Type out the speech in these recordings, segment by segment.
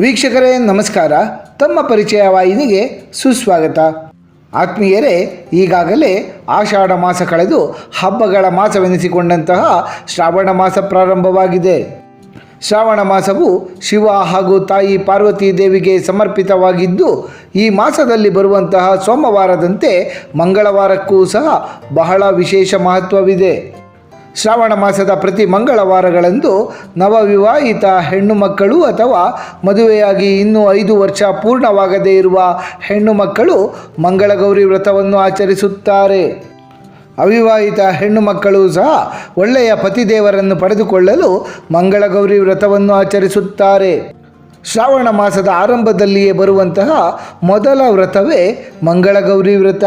ವೀಕ್ಷಕರೇ, ನಮಸ್ಕಾರ. ತಮ್ಮ ಪರಿಚಯ ವಾಹಿನಿಗೆ ಸುಸ್ವಾಗತ. ಆತ್ಮೀಯರೇ, ಈಗಾಗಲೇ ಆಷಾಢ ಮಾಸ ಕಳೆದು ಹಬ್ಬಗಳ ಮಾಸವೆನಿಸಿಕೊಂಡಂತಹ ಶ್ರಾವಣ ಮಾಸ ಪ್ರಾರಂಭವಾಗಿದೆ. ಶ್ರಾವಣ ಮಾಸವು ಶಿವ ಹಾಗೂ ತಾಯಿ ಪಾರ್ವತಿ ದೇವಿಗೆ ಸಮರ್ಪಿತವಾಗಿದ್ದು, ಈ ಮಾಸದಲ್ಲಿ ಬರುವಂತಹ ಸೋಮವಾರದಂತೆ ಮಂಗಳವಾರಕ್ಕೂ ಸಹ ಬಹಳ ವಿಶೇಷ ಮಹತ್ವವಿದೆ. ಶ್ರಾವಣ ಮಾಸದ ಪ್ರತಿ ಮಂಗಳವಾರಗಳಂದು ನವವಿವಾಹಿತ ಹೆಣ್ಣು ಮಕ್ಕಳು ಅಥವಾ ಮದುವೆಯಾಗಿ ಇನ್ನೂ ಐದು ವರ್ಷ ಪೂರ್ಣವಾಗದೇ ಇರುವ ಹೆಣ್ಣು ಮಕ್ಕಳು ಮಂಗಳಗೌರಿ ವ್ರತವನ್ನು ಆಚರಿಸುತ್ತಾರೆ. ಅವಿವಾಹಿತ ಹೆಣ್ಣು ಮಕ್ಕಳು ಸಹ ಒಳ್ಳೆಯ ಪತಿದೇವರನ್ನು ಪಡೆದುಕೊಳ್ಳಲು ಮಂಗಳಗೌರಿ ವ್ರತವನ್ನು ಆಚರಿಸುತ್ತಾರೆ. ಶ್ರಾವಣ ಮಾಸದ ಆರಂಭದಲ್ಲಿಯೇ ಬರುವಂತಹ ಮೊದಲ ವ್ರತವೇ ಮಂಗಳಗೌರಿ ವ್ರತ.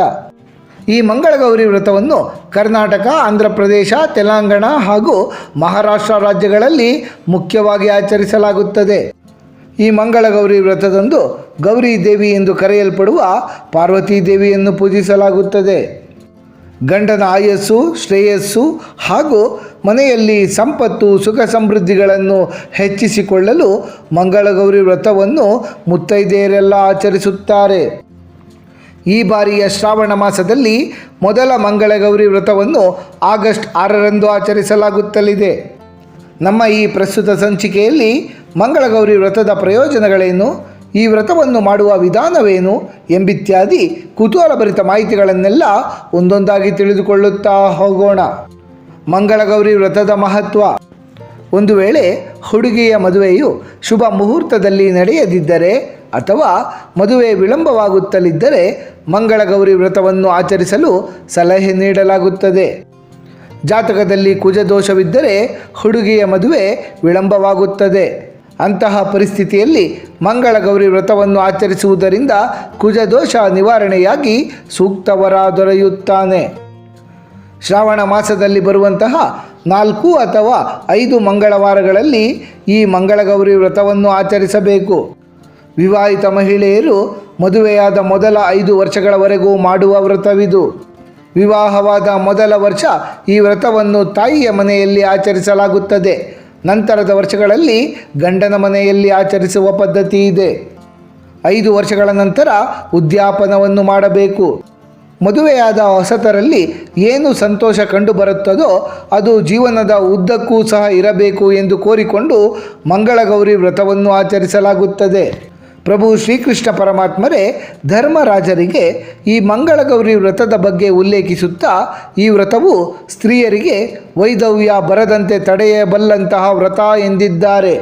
ಈ ಮಂಗಳಗೌರಿ ವ್ರತವನ್ನು ಕರ್ನಾಟಕ, ಆಂಧ್ರ ಪ್ರದೇಶ, ತೆಲಂಗಾಣ ಹಾಗೂ ಮಹಾರಾಷ್ಟ್ರ ರಾಜ್ಯಗಳಲ್ಲಿ ಮುಖ್ಯವಾಗಿ ಆಚರಿಸಲಾಗುತ್ತದೆ. ಈ ಮಂಗಳಗೌರಿ ವ್ರತದಂದು ಗೌರಿ ದೇವಿ ಎಂದು ಕರೆಯಲ್ಪಡುವ ಪಾರ್ವತೀ ದೇವಿಯನ್ನು ಪೂಜಿಸಲಾಗುತ್ತದೆ. ಗಂಡನ ಆಯಸ್ಸು, ಶ್ರೇಯಸ್ಸು ಹಾಗೂ ಮನೆಯಲ್ಲಿ ಸಂಪತ್ತು, ಸುಖ ಸಮೃದ್ಧಿಗಳನ್ನು ಹೆಚ್ಚಿಸಿಕೊಳ್ಳಲು ಮಂಗಳಗೌರಿ ವ್ರತವನ್ನು ಮುತ್ತೈದೆಯರೆಲ್ಲ ಆಚರಿಸುತ್ತಾರೆ. ಈ ಬಾರಿಯ ಶ್ರಾವಣ ಮಾಸದಲ್ಲಿ ಮೊದಲ ಮಂಗಳಗೌರಿ ವ್ರತವನ್ನು ಆಗಸ್ಟ್ ಆರರಂದು ಆಚರಿಸಲಾಗುತ್ತಲಿದೆ. ನಮ್ಮ ಈ ಪ್ರಸ್ತುತ ಸಂಚಿಕೆಯಲ್ಲಿ ಮಂಗಳಗೌರಿ ವ್ರತದ ಪ್ರಯೋಜನಗಳೇನು, ಈ ವ್ರತವನ್ನು ಮಾಡುವ ವಿಧಾನವೇನು ಎಂಬಿತ್ಯಾದಿ ಕುತೂಹಲಭರಿತ ಮಾಹಿತಿಗಳನ್ನೆಲ್ಲ ಒಂದೊಂದಾಗಿ ತಿಳಿದುಕೊಳ್ಳುತ್ತಾ ಹೋಗೋಣ. ಮಂಗಳಗೌರಿ ವ್ರತದ ಮಹತ್ವ. ಒಂದು ವೇಳೆ ಹುಡುಗಿಯ ಮದುವೆಯು ಶುಭ ಮುಹೂರ್ತದಲ್ಲಿ ನಡೆಯದಿದ್ದರೆ ಅಥವಾ ಮದುವೆ ವಿಳಂಬವಾಗುತ್ತಲಿದ್ದರೆ ಮಂಗಳಗೌರಿ ವ್ರತವನ್ನು ಆಚರಿಸಲು ಸಲಹೆ ನೀಡಲಾಗುತ್ತದೆ. ಜಾತಕದಲ್ಲಿ ಕುಜದೋಷವಿದ್ದರೆ ಹುಡುಗಿಯ ಮದುವೆ ವಿಳಂಬವಾಗುತ್ತದೆ. ಅಂತಹ ಪರಿಸ್ಥಿತಿಯಲ್ಲಿ ಮಂಗಳಗೌರಿ ವ್ರತವನ್ನು ಆಚರಿಸುವುದರಿಂದ ಕುಜದೋಷ ನಿವಾರಣೆಯಾಗಿ ಸೂಕ್ತವರ ದೊರೆಯುತ್ತಾನೆ. ಶ್ರಾವಣ ಮಾಸದಲ್ಲಿ ಬರುವಂತಹ ನಾಲ್ಕು ಅಥವಾ ಐದು ಮಂಗಳವಾರಗಳಲ್ಲಿ ಈ ಮಂಗಳಗೌರಿ ವ್ರತವನ್ನು ಆಚರಿಸಬೇಕು. ವಿವಾಹಿತ ಮಹಿಳೆಯರು ಮದುವೆಯಾದ ಮೊದಲ ಐದು ವರ್ಷಗಳವರೆಗೂ ಮಾಡುವ ವ್ರತವಿದು. ವಿವಾಹವಾದ ಮೊದಲ ವರ್ಷ ಈ ವ್ರತವನ್ನು ತಾಯಿಯ ಮನೆಯಲ್ಲಿ ಆಚರಿಸಲಾಗುತ್ತದೆ. ನಂತರದ ವರ್ಷಗಳಲ್ಲಿ ಗಂಡನ ಮನೆಯಲ್ಲಿ ಆಚರಿಸುವ ಪದ್ಧತಿ ಇದೆ. ಐದು ವರ್ಷಗಳ ನಂತರ ಉದ್ಯಾಪನವನ್ನು ಮಾಡಬೇಕು. ಮದುವೆಯಾದ ಹೊಸತರಲ್ಲಿ ಏನು ಸಂತೋಷ ಕಂಡುಬರುತ್ತದೋ ಅದು ಜೀವನದ ಉದ್ದಕ್ಕೂ ಸಹ ಇರಬೇಕು ಎಂದು ಕೋರಿಕೊಂಡು ಮಂಗಳಗೌರಿ ವ್ರತವನ್ನು ಆಚರಿಸಲಾಗುತ್ತದೆ. ಪ್ರಭು ಶ್ರೀಕೃಷ್ಣ ಪರಮಾತ್ಮರೇ ಧರ್ಮರಾಜರಿಗೆ ಈ ಮಂಗಳಗೌರಿ ವ್ರತದ ಬಗ್ಗೆ ಉಲ್ಲೇಖಿಸುತ್ತಾ ಈ ವ್ರತವು ಸ್ತ್ರೀಯರಿಗೆ ವೈದವ್ಯ ಬರದಂತೆ ತಡೆಯಬಲ್ಲಂತಹ ವ್ರತ ಎಂದಿದ್ದಾರೆ.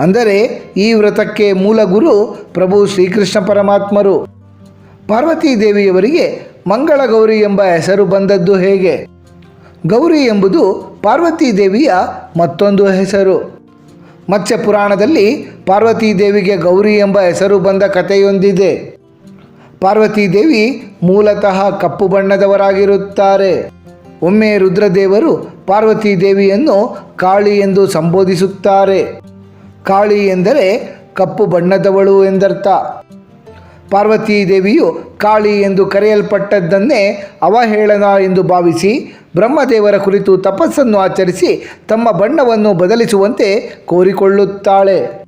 ಅಂದರೆ ಈ ವ್ರತಕ್ಕೆ ಮೂಲ ಗುರು ಪ್ರಭು ಶ್ರೀಕೃಷ್ಣ ಪರಮಾತ್ಮರು. ಪಾರ್ವತೀ ದೇವಿಯವರಿಗೆ ಮಂಗಳಗೌರಿ ಎಂಬ ಹೆಸರು ಬಂದದ್ದು ಹೇಗೆ? ಗೌರಿ ಎಂಬುದು ಪಾರ್ವತೀ ದೇವಿಯ ಮತ್ತೊಂದು ಹೆಸರು. ಮತ್ಸ್ಯ ಪುರಾಣದಲ್ಲಿ ಪಾರ್ವತೀ ದೇವಿಗೆ ಗೌರಿ ಎಂಬ ಹೆಸರು ಬಂದ ಕಥೆಯೊಂದಿದೆ. ಪಾರ್ವತೀ ದೇವಿ ಮೂಲತಃ ಕಪ್ಪು ಬಣ್ಣದವರಾಗಿರುತ್ತಾರೆ. ಒಮ್ಮೆ ರುದ್ರದೇವರು ಪಾರ್ವತೀ ದೇವಿಯನ್ನು ಕಾಳಿ ಎಂದು ಸಂಬೋಧಿಸುತ್ತಾರೆ. ಕಾಳಿ ಎಂದರೆ ಕಪ್ಪು ಬಣ್ಣದವಳು ಎಂದರ್ಥ. ಪಾರ್ವತೀ ದೇವಿಯು ಕಾಳಿ ಎಂದು ಕರೆಯಲ್ಪಟ್ಟದ್ದನ್ನೇ ಅವಹೇಳನ ಎಂದು ಭಾವಿಸಿ ಬ್ರಹ್ಮದೇವರ ಕುರಿತು ತಪಸ್ಸನ್ನು ಆಚರಿಸಿ ತಮ್ಮ ಬಣ್ಣವನ್ನು ಬದಲಿಸುವಂತೆ ಕೋರಿಕೊಳ್ಳುತ್ತಾಳೆ.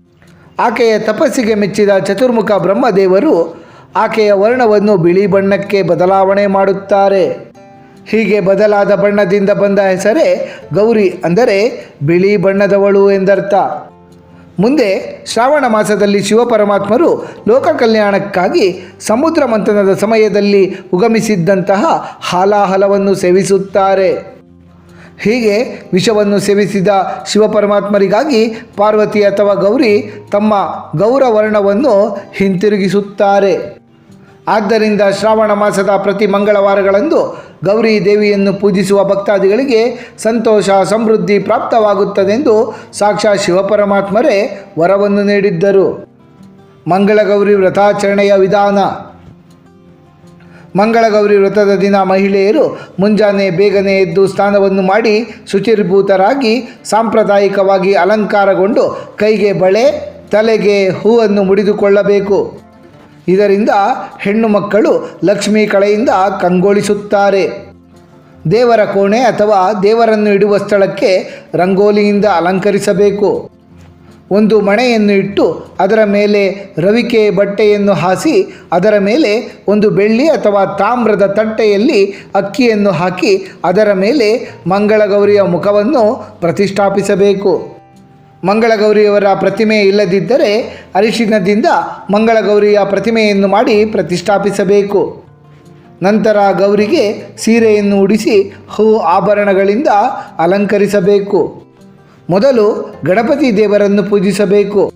ಆಕೆಯ ತಪಸ್ಸಿಗೆ ಮೆಚ್ಚಿದ ಚತುರ್ಮುಖ ಬ್ರಹ್ಮದೇವರು ಆಕೆಯ ವರ್ಣವನ್ನು ಬಿಳಿ ಬಣ್ಣಕ್ಕೆ ಬದಲಾವಣೆ ಮಾಡುತ್ತಾರೆ. ಹೀಗೆ ಬದಲಾದ ಬಣ್ಣದಿಂದ ಬಂದ ಹೆಸರೇ ಗೌರಿ ಅಂದರೆ ಬಿಳಿ ಬಣ್ಣದವಳು ಎಂದರ್ಥ. ಮುಂದೆ ಶ್ರಾವಣ ಮಾಸದಲ್ಲಿ ಶಿವಪರಮಾತ್ಮರು ಲೋಕ ಕಲ್ಯಾಣಕ್ಕಾಗಿ ಸಮುದ್ರ ಮಂಥನದ ಸಮಯದಲ್ಲಿ ಉಗಮಿಸಿದ್ದಂತಹ ಹಾಲಾಹಲವನ್ನು ಸೇವಿಸುತ್ತಾರೆ. ಹೀಗೆ ವಿಷವನ್ನು ಸೇವಿಸಿದ ಶಿವಪರಮಾತ್ಮರಿಗಾಗಿ ಪಾರ್ವತಿ ಅಥವಾ ಗೌರಿ ತಮ್ಮ ಗೌರವರ್ಣವನ್ನು ಹಿಂತಿರುಗಿಸುತ್ತಾರೆ. ಆದ್ದರಿಂದ ಶ್ರಾವಣ ಮಾಸದ ಪ್ರತಿ ಮಂಗಳವಾರಗಳಂದು ಗೌರಿ ದೇವಿಯನ್ನು ಪೂಜಿಸುವ ಭಕ್ತಾದಿಗಳಿಗೆ ಸಂತೋಷ, ಸಮೃದ್ಧಿ ಪ್ರಾಪ್ತವಾಗುತ್ತದೆಂದು ಸಾಕ್ಷಾ ಶಿವಪರಮಾತ್ಮರೇ ವರವನ್ನು ನೀಡಿದ್ದರು. ಮಂಗಳಗೌರಿ ವ್ರತಾಚರಣೆಯ ವಿಧಾನ. ಮಂಗಳಗೌರಿ ವ್ರತದ ದಿನ ಮಹಿಳೆಯರು ಮುಂಜಾನೆ ಬೇಗನೆ ಎದ್ದು ಸ್ನಾನವನ್ನು ಮಾಡಿ ಶುಚಿರ್ಭೂತರಾಗಿ ಸಾಂಪ್ರದಾಯಿಕವಾಗಿ ಅಲಂಕಾರಗೊಂಡು ಕೈಗೆ ಬಳೆ, ತಲೆಗೆ ಹೂವನ್ನು ಮುಡಿದುಕೊಳ್ಳಬೇಕು. ಇದರಿಂದ ಹೆಣ್ಣು ಮಕ್ಕಳು ಲಕ್ಷ್ಮೀ ಕಳೆಯಿಂದ ಕಂಗೊಳಿಸುತ್ತಾರೆ. ದೇವರ ಕೋಣೆ ಅಥವಾ ದೇವರನ್ನು ಇಡುವ ಸ್ಥಳಕ್ಕೆ ರಂಗೋಲಿಯಿಂದ ಅಲಂಕರಿಸಬೇಕು. ಒಂದು ಮಣೆಯನ್ನು ಇಟ್ಟು ಅದರ ಮೇಲೆ ರವಿಕೆ ಬಟ್ಟೆಯನ್ನು ಹಾಸಿ, ಅದರ ಮೇಲೆ ಒಂದು ಬೆಳ್ಳಿ ಅಥವಾ ತಾಮ್ರದ ತಟ್ಟೆಯಲ್ಲಿ ಅಕ್ಕಿಯನ್ನು ಹಾಕಿ, ಅದರ ಮೇಲೆ ಮಂಗಳಗೌರಿಯ ಮುಖವನ್ನು ಪ್ರತಿಷ್ಠಾಪಿಸಬೇಕು. ಮಂಗಳಗೌರಿಯವರ ಪ್ರತಿಮೆ ಇಲ್ಲದಿದ್ದರೆ ಅರಿಶಿನದಿಂದ ಮಂಗಳಗೌರಿಯ ಪ್ರತಿಮೆಯನ್ನು ಮಾಡಿ ಪ್ರತಿಷ್ಠಾಪಿಸಬೇಕು. ನಂತರ ಗೌರಿಗೆ ಸೀರೆಯನ್ನು ಉಡಿಸಿ ಹೂ ಆಭರಣಗಳಿಂದ ಅಲಂಕರಿಸಬೇಕು. ಮೊದಲು ಗಣಪತಿ ದೇವರನ್ನು ಪೂಜಿಸಬೇಕು.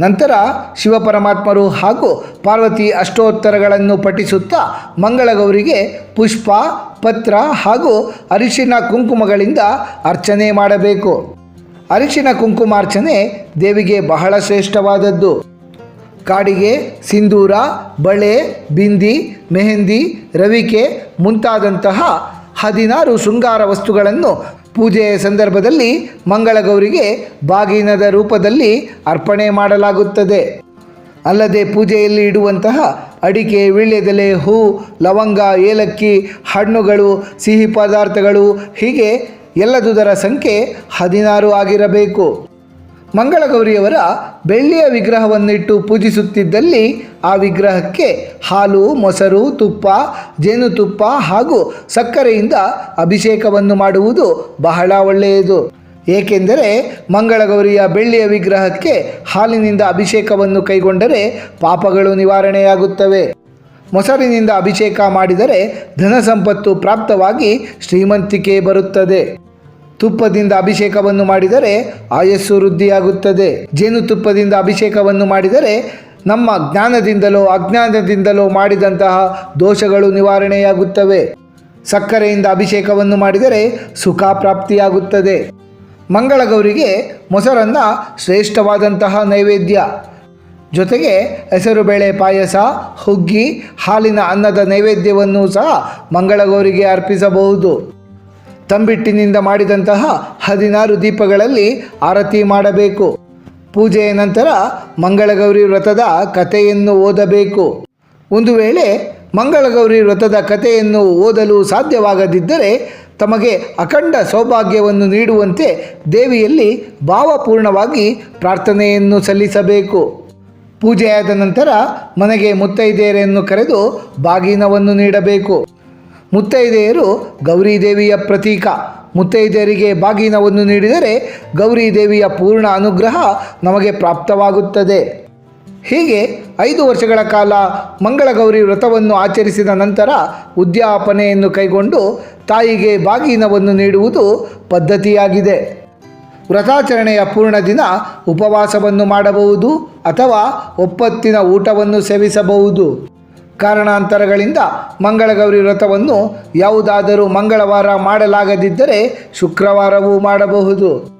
ನಂತರ ಶಿವಪರಮಾತ್ಮರು ಹಾಗೂ ಪಾರ್ವತಿ ಅಷ್ಟೋತ್ತರಗಳನ್ನು ಪಠಿಸುತ್ತಾ ಮಂಗಳಗೌರಿಗೆ ಪುಷ್ಪ, ಪತ್ರ ಹಾಗೂ ಅರಿಶಿನ ಕುಂಕುಮಗಳಿಂದ ಅರ್ಚನೆ ಮಾಡಬೇಕು. ಅರಿಶಿನ ಕುಂಕುಮಾರ್ಚನೆ ದೇವಿಗೆ ಬಹಳ ಶ್ರೇಷ್ಠವಾದದ್ದು. ಕಾಡಿಗೆ ಸಿಂಧೂರ, ಬಳೆ, ಬಿಂದಿ, ಮೆಹಂದಿ, ರವಿಕೆ ಮುಂತಾದಂತಹ ಹದಿನಾರು ಶೃಂಗಾರ ವಸ್ತುಗಳನ್ನು ಪೂಜೆಯ ಸಂದರ್ಭದಲ್ಲಿ ಮಂಗಳಗೌರಿಗೆ ಬಾಗಿನದ ರೂಪದಲ್ಲಿ ಅರ್ಪಣೆ ಮಾಡಲಾಗುತ್ತದೆ. ಅಲ್ಲದೆ ಪೂಜೆಯಲ್ಲಿ ಇಡುವಂತಹ ಅಡಿಕೆ, ವೀಳ್ಯದೆಲೆ, ಹೂ, ಲವಂಗ, ಏಲಕ್ಕಿ, ಹಣ್ಣುಗಳು, ಸಿಹಿ ಪದಾರ್ಥಗಳು ಹೀಗೆ ಎಲ್ಲದುದರ ಸಂಖ್ಯೆ ಹದಿನಾರು ಆಗಿರಬೇಕು. ಮಂಗಳಗೌರಿಯವರ ಬೆಳ್ಳಿಯ ವಿಗ್ರಹವನ್ನಿಟ್ಟು ಪೂಜಿಸುತ್ತಿದ್ದಲ್ಲಿ ಆ ವಿಗ್ರಹಕ್ಕೆ ಹಾಲು, ಮೊಸರು, ತುಪ್ಪ, ಜೇನುತುಪ್ಪ ಹಾಗೂ ಸಕ್ಕರೆಯಿಂದ ಅಭಿಷೇಕವನ್ನು ಮಾಡುವುದು ಬಹಳ ಒಳ್ಳೆಯದು. ಏಕೆಂದರೆ ಮಂಗಳಗೌರಿಯ ಬೆಳ್ಳಿಯ ವಿಗ್ರಹಕ್ಕೆ ಹಾಲಿನಿಂದ ಅಭಿಷೇಕವನ್ನು ಕೈಗೊಂಡರೆ ಪಾಪಗಳು ನಿವಾರಣೆಯಾಗುತ್ತವೆ. ಮೊಸರಿನಿಂದ ಅಭಿಷೇಕ ಮಾಡಿದರೆ ಧನ ಸಂಪತ್ತು ಪ್ರಾಪ್ತವಾಗಿ ಶ್ರೀಮಂತಿಕೆ ಬರುತ್ತದೆ. ತುಪ್ಪದಿಂದ ಅಭಿಷೇಕವನ್ನು ಮಾಡಿದರೆ ಆಯಸ್ಸು ವೃದ್ಧಿಯಾಗುತ್ತದೆ. ಜೇನುತುಪ್ಪದಿಂದ ಅಭಿಷೇಕವನ್ನು ಮಾಡಿದರೆ ನಮ್ಮ ಜ್ಞಾನದಿಂದಲೋ ಅಜ್ಞಾನದಿಂದಲೋ ಮಾಡಿದಂತಹ ದೋಷಗಳು ನಿವಾರಣೆಯಾಗುತ್ತವೆ. ಸಕ್ಕರೆಯಿಂದ ಅಭಿಷೇಕವನ್ನು ಮಾಡಿದರೆ ಸುಖ ಪ್ರಾಪ್ತಿಯಾಗುತ್ತದೆ. ಮಂಗಳಗೌರಿಗೆ ಮೊಸರನ್ನ ಶ್ರೇಷ್ಠವಾದಂತಹ ನೈವೇದ್ಯ. ಜೊತೆಗೆ ಹೆಸರುಬೇಳೆ ಪಾಯಸ, ಹುಗ್ಗಿ, ಹಾಲಿನ ಅನ್ನದ ನೈವೇದ್ಯವನ್ನು ಸಹ ಮಂಗಳಗೌರಿಗೆ ಅರ್ಪಿಸಬಹುದು. ತಂಬಿಟ್ಟಿನಿಂದ ಮಾಡಿದಂತಹ ಹದಿನಾರು ದೀಪಗಳಲ್ಲಿ ಆರತಿ ಮಾಡಬೇಕು. ಪೂಜೆಯ ನಂತರ ಮಂಗಳಗೌರಿ ವ್ರತದ ಕಥೆಯನ್ನು ಓದಬೇಕು. ಒಂದು ವೇಳೆ ಮಂಗಳಗೌರಿ ವ್ರತದ ಕಥೆಯನ್ನು ಓದಲು ಸಾಧ್ಯವಾಗದಿದ್ದರೆ ತಮಗೆ ಅಖಂಡ ಸೌಭಾಗ್ಯವನ್ನು ನೀಡುವಂತೆ ದೇವಿಯಲ್ಲಿ ಭಾವಪೂರ್ಣವಾಗಿ ಪ್ರಾರ್ಥನೆಯನ್ನು ಸಲ್ಲಿಸಬೇಕು. ಪೂಜೆಯಾದ ನಂತರ ಮನೆಗೆ ಮುತ್ತೈದೆಯರೆಯನ್ನು ಕರೆದು ಬಾಗಿನವನ್ನು ನೀಡಬೇಕು. ಮುತ್ತೈದೆಯರು ಗೌರಿದೇವಿಯ ಪ್ರತೀಕ. ಮುತ್ತೈದೆಯರಿಗೆ ಬಾಗಿನವನ್ನು ನೀಡಿದರೆ ಗೌರಿದೇವಿಯ ಪೂರ್ಣ ಅನುಗ್ರಹ ನಮಗೆ ಪ್ರಾಪ್ತವಾಗುತ್ತದೆ. ಹೀಗೆ ಐದು ವರ್ಷಗಳ ಕಾಲ ಮಂಗಳಗೌರಿ ವ್ರತವನ್ನು ಆಚರಿಸಿದ ನಂತರ ಉದ್ಯಾಪನೆಯನ್ನು ಕೈಗೊಂಡು ತಾಯಿಗೆ ಬಾಗಿನವನ್ನು ನೀಡುವುದು ಪದ್ಧತಿಯಾಗಿದೆ. ವ್ರತಾಚರಣೆಯ ಪೂರ್ಣ ದಿನ ಉಪವಾಸವನ್ನು ಮಾಡಬಹುದು ಅಥವಾ ಒಪ್ಪತ್ತಿನ ಊಟವನ್ನು ಸೇವಿಸಬಹುದು. ಕಾರಣಾಂತರಗಳಿಂದ ಮಂಗಳಗೌರಿ ವ್ರತವನ್ನು ಯಾವುದಾದರೂ ಮಂಗಳವಾರ ಮಾಡಲಾಗದಿದ್ದರೆ ಶುಕ್ರವಾರವೂ ಮಾಡಬಹುದು.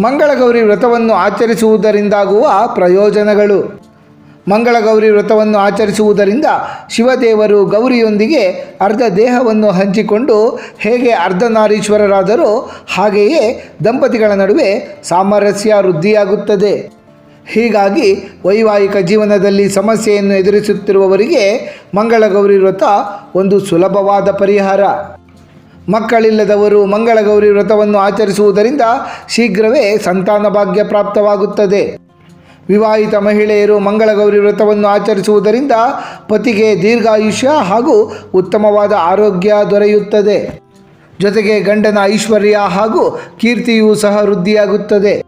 ಮಂಗಳಗೌರಿ ವ್ರತವನ್ನು ಆಚರಿಸುವುದರಿಂದಾಗುವ ಪ್ರಯೋಜನಗಳು. ಮಂಗಳಗೌರಿ ವ್ರತವನ್ನು ಆಚರಿಸುವುದರಿಂದ ಶಿವದೇವರು ಗೌರಿಯೊಂದಿಗೆ ಅರ್ಧ ದೇಹವನ್ನು ಹಂಚಿಕೊಂಡು ಹೇಗೆ ಅರ್ಧನಾರೀಶ್ವರರಾದರೋ ಹಾಗೆಯೇ ದಂಪತಿಗಳ ನಡುವೆ ಸಾಮರಸ್ಯ ವೃದ್ಧಿಯಾಗುತ್ತದೆ. ಹೀಗಾಗಿ ವೈವಾಹಿಕ ಜೀವನದಲ್ಲಿ ಸಮಸ್ಯೆಯನ್ನು ಎದುರಿಸುತ್ತಿರುವವರಿಗೆ ಮಂಗಳಗೌರಿ ವ್ರತ ಒಂದು ಸುಲಭವಾದ ಪರಿಹಾರ. ಮಕ್ಕಳಿಲ್ಲದವರು ಮಂಗಳಗೌರಿ ವ್ರತವನ್ನು ಆಚರಿಸುವುದರಿಂದ ಶೀಘ್ರವೇ ಸಂತಾನ ಭಾಗ್ಯ ಪ್ರಾಪ್ತವಾಗುತ್ತದೆ. ವಿವಾಹಿತ ಮಹಿಳೆಯರು ಮಂಗಳಗೌರಿ ವ್ರತವನ್ನು ಆಚರಿಸುವುದರಿಂದ ಪತಿಗೆ ದೀರ್ಘಾಯುಷ್ಯ ಹಾಗೂ ಉತ್ತಮವಾದ ಆರೋಗ್ಯ ದೊರೆಯುತ್ತದೆ. ಜೊತೆಗೆ ಗಂಡನ ಐಶ್ವರ್ಯ ಹಾಗೂ ಕೀರ್ತಿಯೂ ಸಹ ವೃದ್ಧಿಯಾಗುತ್ತದೆ.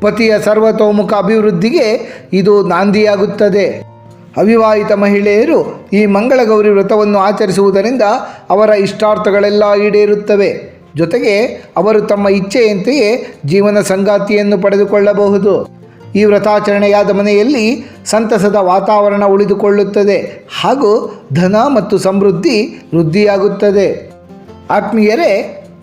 ಪತಿಯ ಸರ್ವತೋಮುಖ ಅಭಿವೃದ್ಧಿಗೆ ಇದು ನಾಂದಿಯಾಗುತ್ತದೆ. ಅವಿವಾಹಿತ ಮಹಿಳೆಯರು ಈ ಮಂಗಳಗೌರಿ ವ್ರತವನ್ನು ಆಚರಿಸುವುದರಿಂದ ಅವರ ಇಷ್ಟಾರ್ಥಗಳೆಲ್ಲ ಈಡೇರುತ್ತವೆ. ಜೊತೆಗೆ ಅವರು ತಮ್ಮ ಇಚ್ಛೆಯಂತೆಯೇ ಜೀವನ ಸಂಗಾತಿಯನ್ನು ಪಡೆದುಕೊಳ್ಳಬಹುದು. ಈ ವ್ರತಾಚರಣೆಯಾದ ಮನೆಯಲ್ಲಿ ಸಂತಸದ ವಾತಾವರಣ ಉಳಿದುಕೊಳ್ಳುತ್ತದೆ ಹಾಗೂ ಧನ ಮತ್ತು ಸಮೃದ್ಧಿ ವೃದ್ಧಿಯಾಗುತ್ತದೆ. ಆತ್ಮೀಯರೇ